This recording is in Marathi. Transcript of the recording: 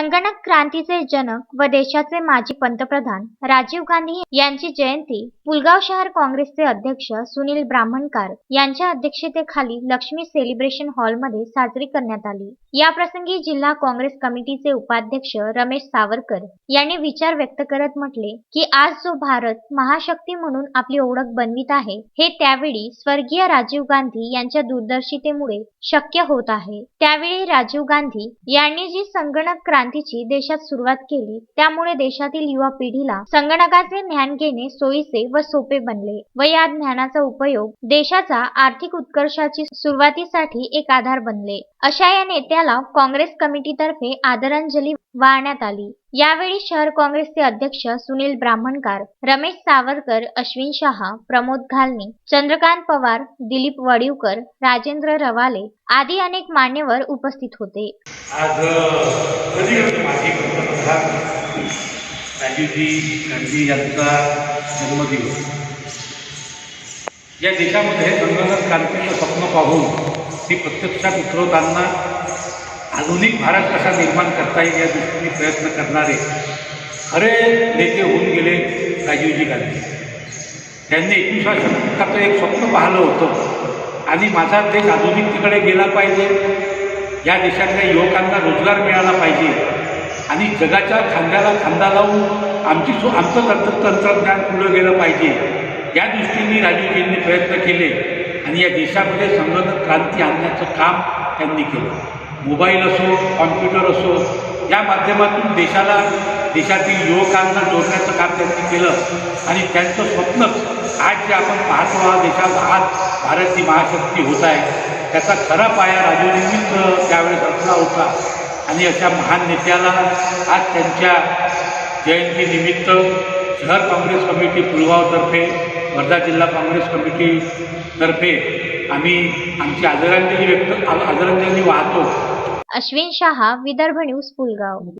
संगणक क्रांतीचे जनक व देशाचे माजी पंतप्रधान राजीव गांधी यांची जयंती पुलगाव शहर काँग्रेसचे अध्यक्ष सुनील ब्राह्मणकार यांच्या अध्यक्षतेखाली लक्ष्मी सेलिब्रेशन हॉलमध्ये साजरी करण्यात आली. याप्रसंगी जिल्हा काँग्रेस कमिटीचे उपाध्यक्ष रमेश सावरकर यांनी विचार व्यक्त करत म्हटले की आज जो भारत महाशक्ती म्हणून आपली ओळख बनवित आहे हे त्यावेळी स्वर्गीय राजीव गांधी यांच्या दूरदर्शितेमुळे शक्य होत आहे. त्यावेळी राजीव गांधी यांनी जी संगणक क्रांती क्रांतीची देशात सुरुवात केली. त्यामुळे देशातील युवा पिढीला संगणकाचे ज्ञान घेणे सोयीचे व सोपे बनले. व या ज्ञानाचा उपयोग देशाचा आर्थिक उत्कर्षाची सुरुवातीसाठी एक आधार बनले. अशा या नेत्याला काँग्रेस कमिटीतर्फे आदरांजली वाहण्यात आली. यावेळी शहर काँग्रेसचे अध्यक्ष सुनील ब्राह्मणकार रमेश सावरकर अश्विन शहा प्रमोद घालनी चंद्रकांत पवार दिलीप वडिवकर राजेंद्र रवाले आदी अनेक मान्यवर उपस्थित होते. आज कधी माझी पंतप्रधान राजीवजी गांधी यांचा जन्मदिवस या देशामध्ये संगणक क्रांतीचं स्वप्न पाहून ती प्रत्यक्षात उतरवताना आधुनिक भारत कसा निर्माण करता येईल या दृष्टीने प्रयत्न करणारे खरे नेते होऊन गेले राजीवजी गांधी. त्यांनी एकविसाव्या शतकाचं एक स्वप्न पाहिलं होतं. आणि माझा देश आधुनिकतेकडे गेला पाहिजे. या देशातल्या युवकांना रोजगार मिळाला पाहिजे. आणि जगाच्या खांद्याला खांदा लावून आमची सो आमचं तंत्र तंत्रज्ञान पुढं गेलं पाहिजे. या दृष्टीने राजीवजींनी प्रयत्न केले आणि या देशामध्ये संगणक क्रांती आणण्याचं काम त्यांनी केलं. मोबाईल असो कॉम्प्युटर असो या माध्यमातून देशाला देशातील युवकांना जोडण्याचं काम त्यांनी केलं. आणि त्यांचं स्वप्नच आज जे आपण पाहतो हा देशात आज भारत ही महाशक्ती होत आहे. त्याचा खरा पाया राजीवजींनीच त्यावेळेस रचला होता. आणि अशा महान नेत्याला आज त्यांच्या जयंतीनिमित्त शहर काँग्रेस कमिटी पुलगावतर्फे वर्धा जिल्हा काँग्रेस कमिटीतर्फे आम्ही आमची आदरांजली व्यक्त आदरांजली वाहतो. अश्विन शहा विदर्भ न्यूज पुलगाव.